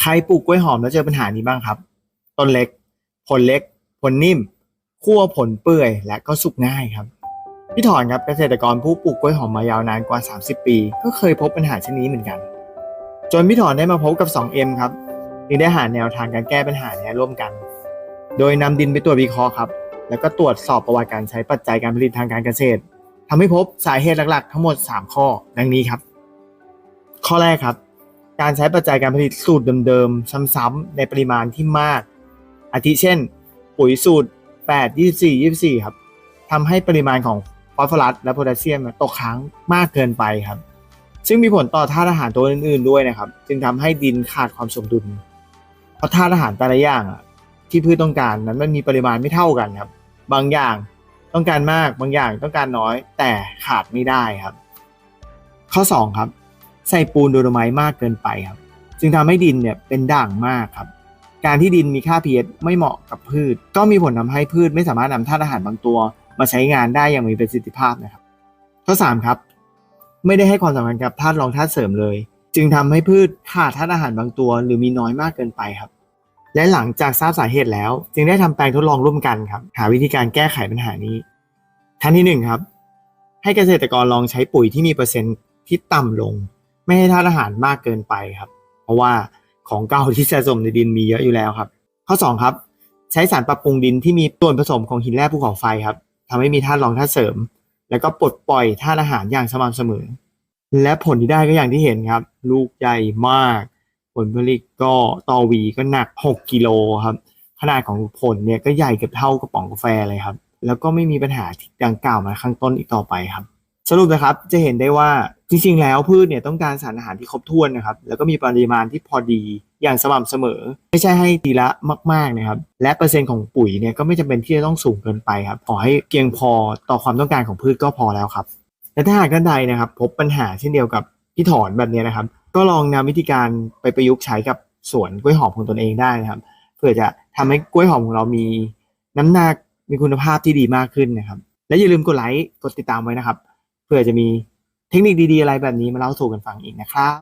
ใครปลูกกล้วยหอมแล้วเจอปัญหานี้บ้างครับ ต้นเล็ก ผลเล็ก ผลนิ่มคั่วผลเปื่อย และก็สุกง่ายครับพี่ถอนครับเกษตรกรผู้ปลูกกล้วยหอมมายาวนานกว่า 30 ปี ก็เคยพบปัญหาเช่นนี้เหมือนกัน จนพี่ถอนได้มาพบกับ 2M ครับจึงได้หาแนวทางการแก้ปัญหานี้ร่วมกัน โดยนำดินไปตรวจวิเคราะห์ครับแล้วก็ตรวจสอบประวัติการใช้ปัจจัยการผลิตทางการเกษตรทำให้พบสาเหตุหลักๆ ทั้งหมด 3 ข้อ ดังนี้ครับ ข้อแรกครับ การใช้ปัจจัยการผลิตสูตรเดิมๆ ซ้ำๆในปริมาณที่มาก อาทิเช่น ปุ๋ยสูตร 8 24 24 ครับทำให้ปริมาณของฟอสฟอรัสและโพแทสเซียมตกค้างมากเกินไปครับ ซึ่งมีผลต่อธาตุอาหารตัวอื่นๆด้วยนะครับ จึงทำให้ดินขาดความสมดุล เพราะธาตุอาหารแต่ละอย่างที่พืชต้องการนั้นมันมีปริมาณไม่เท่ากันครับ บางอย่างต้องการมากบางอย่างต้องการน้อยแต่ขาดไม่ได้ครับ ข้อ 2 ครับ ใส่ปูนโดโลไมต์มากเกินไปครับ จึงทำให้ดินเนี่ยเป็นด่างมากครับ การที่ดินมีค่า pH ไม่เหมาะกับพืช ก็มีผลทำให้พืชไม่สามารถนำธาตุอาหารบางตัว มาใช้งานได้อย่างมีประสิทธิภาพนะครับ ข้อ 3 ครับ ไม่ได้ให้ความสำคัญกับธาตุรองธาตุเสริมเลย จึงทำให้พืชขาดธาตุอาหารบางตัว หรือมีน้อยมากเกินไปครับ และหลังจากทราบสาเหตุแล้ว จึงได้ทำแปลงทดลองร่วมกันครับ หาวิธีการแก้ไขปัญหานี้ขั้นที่หนึ่งครับให้เกษตรกรลองใช้ปุ๋ยที่มีเปอร์เซ็นต์ที่ต่ำลง ไม่ให้ธาตุอาหารมากเกินไปครับ เพราะว่าของเก่าที่สะสมในดินมีเยอะอยู่แล้วครับ ข้อ 2 ครับ ใช้สารปรับปรุงดินที่มีส่วนผสมของหินแร่ภูเขาไฟครับทำให้มีธาตุรองธาตุเสริม แล้วก็ปลดปล่อยธาตุอาหารอย่างสม่ำเสมอ และผลที่ได้ก็อย่างที่เห็นครับ ลูกใหญ่มาก ผลผลิตก็ตอวีก็หนัก 6กิโลครับ ขนาดของผลเนี่ยก็ใหญ่เกือบเท่ากระป๋องกาแฟเลยครับ แล้วก็ไม่มีปัญหาที่ดังกล่าวมาข้างต้นอีกต่อไปครับ สรุปนะครับจะเห็นได้ว่าจริงๆแล้วพืชเนี่ยต้องการสารอาหารที่ครบถ้วนนะครับ แล้วก็มีปริมาณที่พอดีอย่างสม่ำเสมอ ไม่ใช่ให้ทีละมากๆนะครับ และเปอร์เซ็นต์ของปุ๋ยเนี่ยก็ไม่จำเป็นที่จะต้องสูงเกินไปครับขอให้เพียงพอต่อความต้องการของพืชก็พอแล้วครับและถ้าหากท่านใดนะครับ พบปัญหาเช่นเดียวกับพี่ถอนแบบนี้นะครับ ก็ลองนำวิธีการไปประยุกต์ใช้กับสวนกล้วยหอมของตนเองได้นะครับ เพื่อจะทำให้กล้วยหอมของเรามีน้ำหนักมีคุณภาพที่ดีมากขึ้นนะครับ และอย่าลืมกดไลค์กดติดตามไว้นะครับ เพื่อจะมีเทคนิคดีๆอะไรแบบนี้มาเล่าสู่กันฟังอีกนะครับ